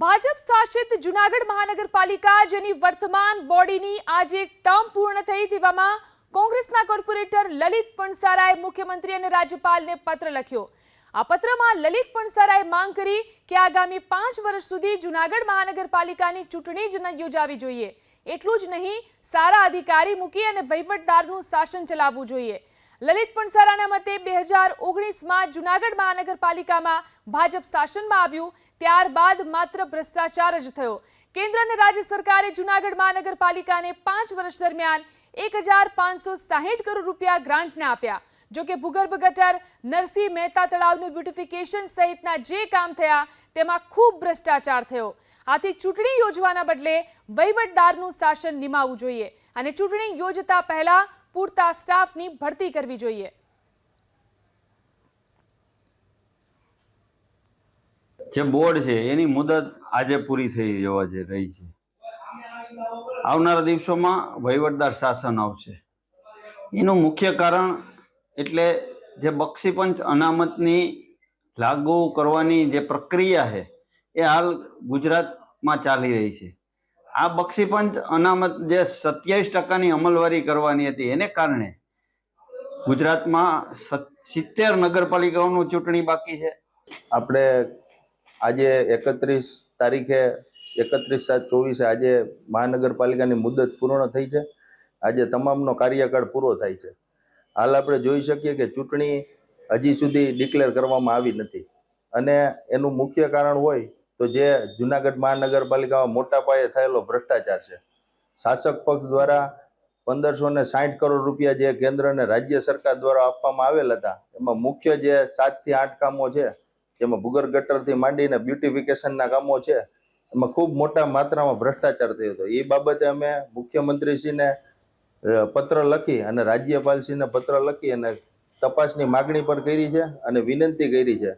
ભાજપ શાસિત જુનાગઢ મહાનગરપાલિકા, જેની વર્તમાન બોડીની આજે ટર્મ પૂર્ણ થઈ તેવામાં કોંગ્રેસના કોર્પોરેટર લલિત પણસારાએ મુખ્યમંત્રી અને રાજ્યપાલને પત્ર લખ્યો. આ પત્રમાં લલિત પણસારાએ માંગ કરી કે આગામી પાંચ વર્ષ સુધી જુનાગઢ મહાનગરપાલિકાની ચૂંટણી જ ન યોજાવી જોઈએ. એટલું જ નહીં, સારા અધિકારી મૂકી અને વહીવટદારનું શાસન ચલાવવું જોઈએ. લલિત પણસારાના મતે બે હજાર ઓગણીસમાં જુનાગઢ મહાનગરપાલિકામાં ભાજપ શાસનમાં આવ્યું, ત્યારબાદ માત્ર ભ્રષ્ટાચાર જ થયો. કેન્દ્ર અને રાજ્ય સરકારે જુનાગઢ મહાનગરપાલિકાને પાંચ વર્ષ દરમિયાન એક હજાર પાંચસો સાહીઠ કરોડ રૂપિયા ગ્રાન્ટને આપ્યા. જોકે ભૂગર્ભ ગટર, નરસિંહ મહેતા તળાવનું બ્યુટિફિકેશન સહિતના જે કામ થયા, તેમાં ખૂબ ભ્રષ્ટાચાર થયો. આથી ચૂંટણી યોજવાના બદલે વહીવટદારનું શાસન નિમાવવું જોઈએ. અને ચૂંટણી યોજતા પહેલા પૂરતા સ્ટાફની ભરતી કરવી જોઈએ. જે બોર્ડ છે, એની મુદત આજે પૂરી થઈ જવા જઈ રહી છે. આવનારા દિવસોમાં વહીવટદાર શાસન આવશે. એનું મુખ્ય કારણ એટલે જે બક્ષીપંચ અનામતની લાગુ કરવાની જે પ્રક્રિયા છે, એ હાલ ગુજરાતમાં ચાલી રહી છે. આ બક્ષીપંચ અનામત જે સત્યાવીસ ટકાની અમલવારી કરવાની હતી, એને કારણે ગુજરાતમાં સિત્તેર નગરપાલિકાઓનું ચૂંટણી બાકી છે. આપણે આજે એકત્રીસ તારીખે, એકત્રીસ સાત ચોવીસે આજે મહાનગરપાલિકાની મુદત પૂર્ણ થઈ છે. આજે તમામનો કાર્યકાળ પૂરો થાય છે. હાલ આપણે જોઈ શકીએ કે ચૂંટણી હજી સુધી ડિક્લેર કરવામાં આવી નથી. અને એનું મુખ્ય કારણ હોય તો જે જુનાગઢ મહાનગરપાલિકામાં મોટા પાયે થયેલો ભ્રષ્ટાચાર છે. શાસક પક્ષ દ્વારા પંદરસો ને સાઠ કરોડ રૂપિયા જે કેન્દ્ર અને રાજ્ય સરકાર દ્વારા આપવામાં આવેલ હતા, એમાં મુખ્ય જે સાતથી આઠ કામો છે, જેમાં ભૂગર ગટરથી માંડીને બ્યુટિફિકેશનના કામો છે, એમાં ખૂબ મોટા માત્રામાં ભ્રષ્ટાચાર થયો હતો. એ બાબતે અમે મુખ્યમંત્રીશ્રીને પત્ર લખી અને રાજ્યપાલશ્રીને પત્ર લખી અને તપાસની માગણી પણ કરી છે અને વિનંતી કરી છે.